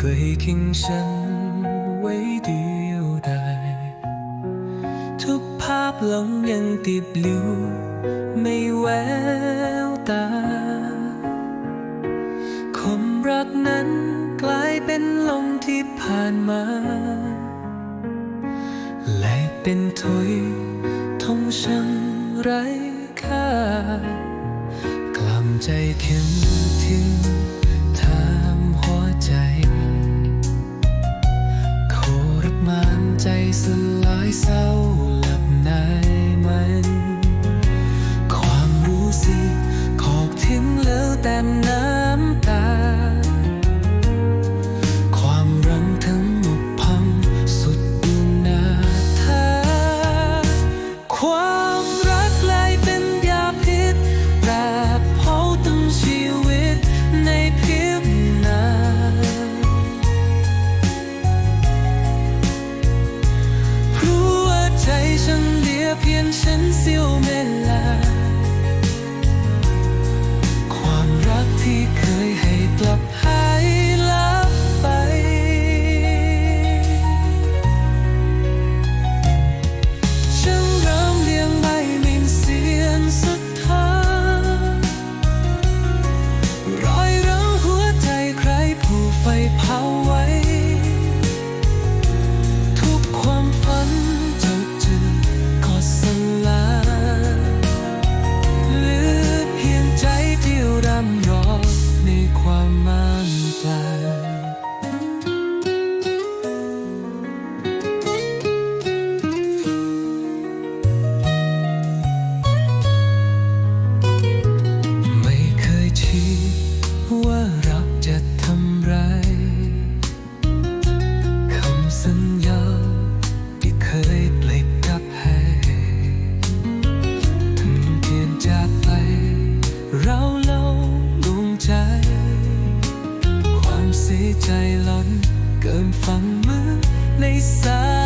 ทิ้งฉันไวเดียวดทุกภาพหลงยังติดลิวไม่แววตาคมรักนั้นกลายเป็นลมที่ผ่านมา และเป็นถุยทงช้ำไร้ค่ากล่ำใจเข็มทิ้ง เพียงฉันเสี้ยวเมลินฝั่งมือในสาย